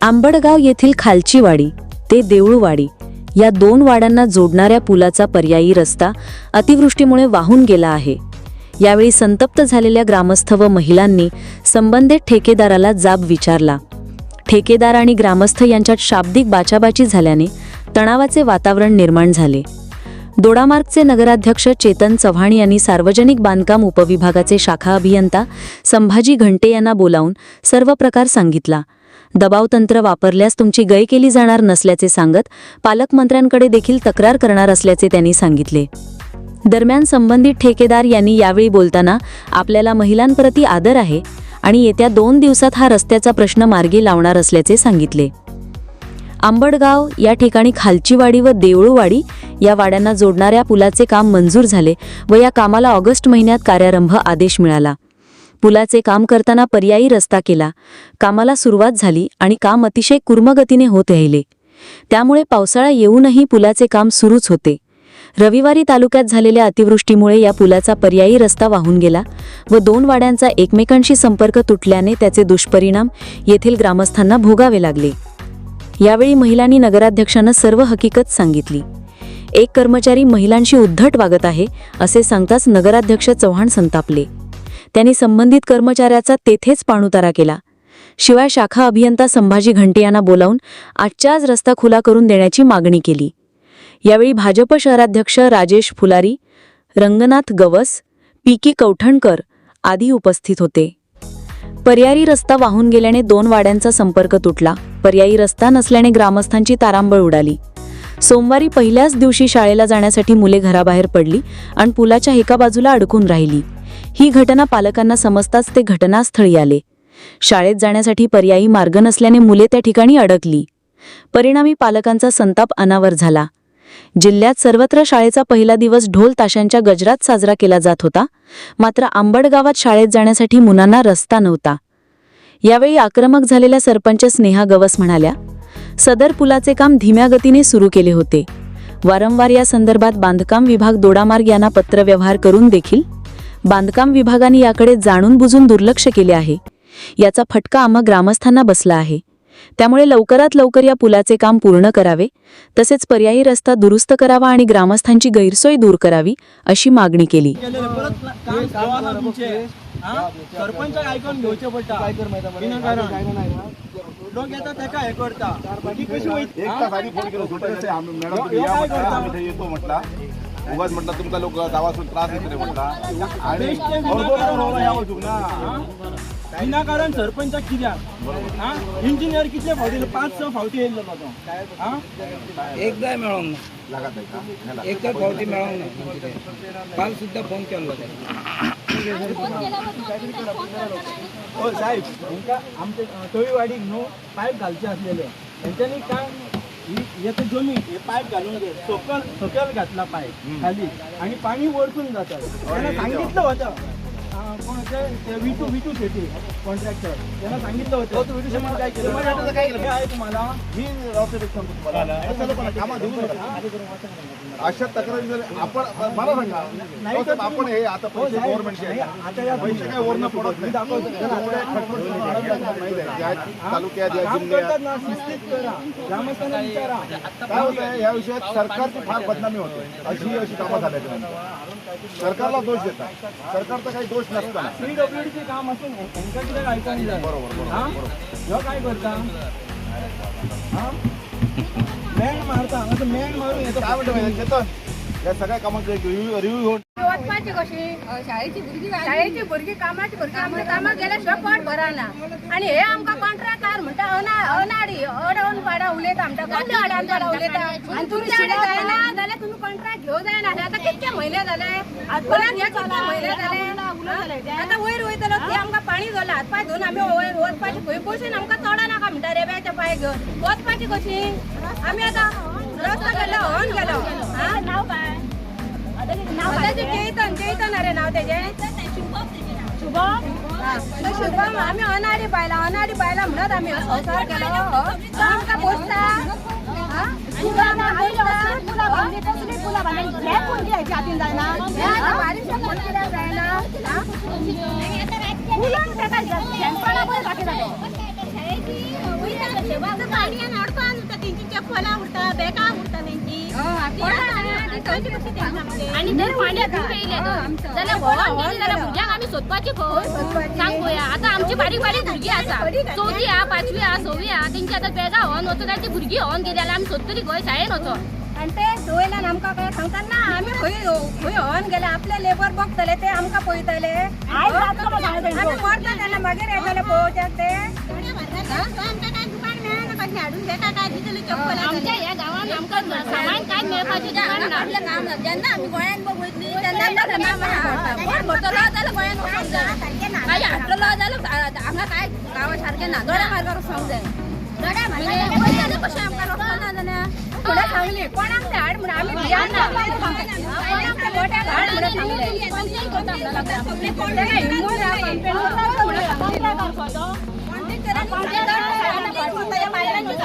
आंबडगाव येथील खालची वाडी ते देऊळवाडी या दोन वाड्यांना जोडणाऱ्या पुलाचा पर्यायी रस्ता अतिवृष्टीमुळे वाहून गेला आहे. यावेळी संतप्त झालेल्या ग्रामस्थ व महिलांनी संबंधित ठेकेदाराला जाब विचारला. ठेकेदार आणि ग्रामस्थ यांच्यात शाब्दिक बाचाबाची झाल्याने तणावाचे वातावरण निर्माण झाले. दोडामार्गचे नगराध्यक्ष चेतन चव्हाण यांनी सार्वजनिक बांधकाम उपविभागाचे शाखा अभियंता संभाजी घंटे यांना बोलावून सर्व प्रकार सांगितला. दबावतंत्र वापरल्यास तुमची गय केली जाणार नसल्याचे सांगत पालकमंत्र्यांकडे देखील तक्रार करणार असल्याचे त्यांनी सांगितले. दरम्यान संबंधित ठेकेदार यांनी यावेळी बोलताना आपल्याला महिलांप्रती आदर आहे आणि येत्या दोन दिवसात हा रस्त्याचा प्रश्न मार्गी लावणार असल्याचे सांगितले. आंबडगाव या ठिकाणी खालचीवाडी व देऊळवाडी या वाड्यांना जोडणाऱ्या पुलाचे काम मंजूर झाले व या कामाला ऑगस्ट महिन्यात कार्यारंभ आदेश मिळाला. पुलाचे काम करताना पर्यायी रस्ता केला. कामाला सुरुवात झाली आणि काम अतिशय कुर्मगतीने होत राहिले. त्यामुळे पावसाळा येऊनही पुलाचे काम सुरूच होते. रविवारी तालुक्यात झालेल्या अतिवृष्टीमुळे या पुलाचा पर्यायी रस्ता वाहून गेला व दोन वाड्यांचा एकमेकांशी संपर्क तुटल्याने त्याचे दुष्परिणाम येथील ग्रामस्थांना भोगावे लागले. यावेळी महिलांनी नगराध्यक्षांना सर्व हकीकत सांगितली. एक कर्मचारी महिलांशी उद्धट वागत आहे असे सांगताच नगराध्यक्ष चव्हाण संतापले. त्यांनी संबंधित कर्मचाऱ्याचा तेथेच पाणुतारा केला. शिवाय शाखा अभियंता संभाजी घंटे यांना बोलावून आजच्याच रस्ता खुला करून देण्याची मागणी केली. यावेळी भाजप शहराध्यक्ष राजेश फुलारी रंगनाथ गवस पी कौठणकर आदी उपस्थित होते. पर्यायी रस्ता वाहून गेल्याने दोन वाड्यांचा संपर्क तुटला. पर्यायी रस्ता नसल्याने ग्रामस्थांची तारांबळ उडाली. सोमवारी पहिल्याच दिवशी शाळेला जाण्यासाठी मुले घराबाहेर पडली आणि पुलाच्या एका बाजूला अडकून राहिली. ही घटना पालकांना समजताच ते घटनास्थळी आले. शाळेत जाण्यासाठी पर्यायी मार्ग नसल्याने मुले त्या ठिकाणी अडकली. परिणामी पालकांचा संताप अनावर झाला. जिल्ह्यात सर्वत्र शाळेचा पहिला दिवस ढोल ताशांच्या गजरात साजरा केला जात होता मात्र आंबड गावात शाळेत जाण्यासाठी मुलांना रस्ता नव्हता. यावेळी आक्रमक झालेल्या सरपंच स्नेहा गवस म्हणाल्या सदर पुलाचे काम धीम्या गतीने सुरू केले होते. वारंवार या संदर्भात बांधकाम विभाग दोडामार्ग यांना पत्रव्यवहार करून देखील बांधकाम विभागाने याकडे जाणून बुजून दुर्लक्ष केले आहे. याचा फटका आम्हा ग्रामस्थांना बसला आहे. त्यामुळे लवकरात लवकर या पुलाचे काम पूर्ण करावे तसेच पर्यायी रस्ता दुरुस्त करावा आणि ग्रामस्थांची गैरसोय दूर करावी अशी मागणी केली. केलेले उगाच म्हटलं तुमचा लोक गावातून त्रास येतो रे म्हटला. आणि यावं ना? विनाकारण सरपंच कित्याक हा? इंजिनियर कितले फावटी पाच स फावटी येयल्लो तो हा? एकदा मेळोंक ना? नाही. एकच फावटी मेळोंक ना काल सुद्धा फोन केलो हो साहेब तांकां आमचे तळीवाडीक न्हू पायप घालचे असलेले. त्यांच्यानी काय येते जमीन हे पाईप घालून दे सकल सकल घातला पाईप खाली. आणि पाणी वरतून जातं. त्यांना सांगितलं होतं. विटू विटू शेट्टी कॉन्ट्रॅक्टर त्यांना सांगितलं होतं. विटू काय केलं? काय केलं? हे आहे तुम्हाला. मी नका अशा तक्रारी जर आपण मला सांगा. नाही तर आपण हे आता हो, पैसे गव्हर्नमेंटचे आता या पैसे काय वरनं पडत नाही. तालुक्यात या जिल्ह्यात. ग्रामस्थांना विचारा. काय होत या विषयात सरकारची फार बदनामी होते. अशी अशी कामं झाल्याच्या सरकारला दोष देतात. सरकारचा काही दोष नसताना. पीडब्ल्यूडीचे काम असून यांच्या किती ऐकायला जाय बरोबर ह्यो काय करता? मॅन मारता. मॅन मारून येतो. काय म्हणतो चेतन या सगळ्या कामांचे रिव्ह्यू रिव्ह्यू घेऊन. वचपाची कशी? शाळेची भुरगीं शाळेची भुरगीं कामाची भुरगीं आमच्या कामाक गेल्या शिवाय पोट भरना आणि हे आमकां कॉन्ट्रॅक्टर म्हणटा अना अनाडी अडवून पाडा उलयता आमच्या अडावून पाडा उलयता. आणि तुमच्या कडेन जायना जाल्यार तुमी कॉन्ट्रॅक्ट घेवं जायना आतां कितके म्हयने जाले आजपर्यंत हे कितके म्हयने जाले आतां वयर वयतलो ती आमकां पाणी घाला हात पाय धुवन आमी वयर वचपाची खंय बसून आमकां चोडा नाका म्हणटा रेब्याचे पाय घेवन वचपाची कशी? आमी आतां रस्तो गेलो हन गेलो हा नाव काय त्याचे चैतन चैतन अरे नाव त्याचे शुभम तो शुभम आम्ही अनाडी पाहिला अनाडी पाहिला म्हणत आम्ही हो संसार केलो हो. तो आमकां पोसता हा? पोसता. हे आता हा? फुलांक तेका शेणपणा पळय बाकी जाता आणि जर पाण्यात खूप येईल येतो, जाल्यार व्हाळान गेली जाल्यार भुरग्यांक आमी सोदपाची खंय सांग पळया आतां आमची बारीक बारीक भुरगीं आसा चवथी आहा पांचवी आहा सव्वी आहा तेंची आतां बेगा होन वचो जाल्यार ती भुरगीं होन गेली जाल्यार आमी सोदतली खंय शाळेन वचोन आणि ते वयल्यान आमकां काय सांगतात ना आमी खंय खंय हॉन गेले आपले लेबर बघतले ते आमकां पळयतले आमी मरता तेन्ना मागीर येतले पळोवच्याक ते. आमच्या ह्या गांवांत आमकां सामान काय मेळपाचें दुकान ना? जेन्ना आमी गोंयान बघ वयतली तेन्ना कोण भरतलो जाल्यार गोंयान वचूंक जाय काय हाडटलो जाल्यार हांगा काय गांवा सारकें ना दोड्या मार्गार वचूंक जाय दोड्या मार्गार कशें आमकां रस्तो ना जाल्यार फुडें सांगली कोणाक ते हाड म्हणून आमी भियान ना कोणाक ते मोठ्याक हाड म्हणून सांगले तेका हिंमत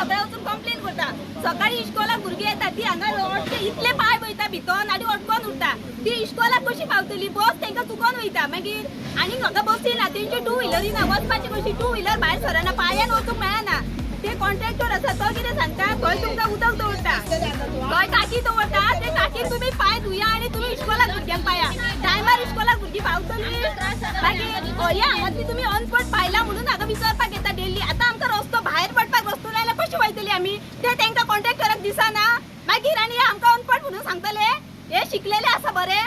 आहा, कंप्लेन सकाळी इश्कोला भुरगीं येता ती हांगा अटके इतले पाय वयता भितर आनी अटकोन उरता ती इश्कोलाक कशी पावतली? बस तांकां चुकोन वयता. मागीर आनी म्हाका बसी ना तेंची टू व्हिलरी ना वचपाची कशी टू व्हिलर भायर सरना पांयान वचूंक मेळना. ते कॉन्ट्रॅक्टर आसा तो कितें सांगता? खंय तुमकां उदक दवरता. खंय टाकी दवरता ते टाकीन तुमी पांय धुया आनी तुमी इश्कोला भुरग्यांक पाया. टायमार इश्कोला भुरगीं पावतली. मागीर हया हांगातली तुमी अनपट पायला म्हणून शिकलेले आसा बरे?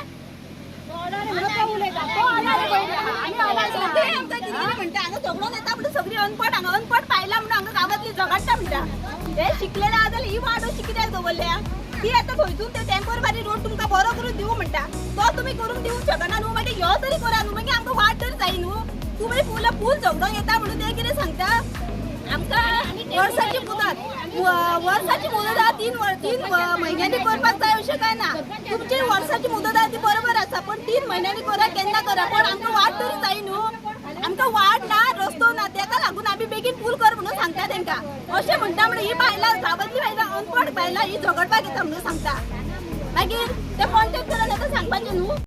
सगळी अनपट अनपट पायला म्हणून हांगा गांवांतली झगडटा म्हणटा हे शिकलेले जाल्यार ही वाट अशी कित्याक दवरल्या ती आतां थंयसून ते टेंपररी रोड तुमकां बरो करून दिवं म्हणटा तो तुमी करून दिवंक शकना न्हू मागीर ह्यो तरी करा न्हू मागीर आमकां वाट तरी जाय न्हू. तुमी फूल फूल झगडोंक येता म्हणून ते कितें सांगता? आमकां वर्साची मुदत. वर्साची मुदत आहा तीन तीन व- म्हयन्यांनी करपाक जाय अशें काय ना. तुमची वर्साची मुदत आहा ती बरोबर आसा पण तीन म्हयन्यांनी करा केन्ना करा पण आमकां वाट तरी जाय न्हू. आमकां वाट ना रस्तो ना तेका लागून आमी बेगीन पूल कर म्हणून सांगता तेंकां. अशें म्हणटा म्हणून ही बायलां गांवांतली बायलां अनपड बायलां ही झगडपाक येता म्हणून सांगता. मागीर ते कॉन्टॅक्ट करून आतां सांगपाचें न्हू.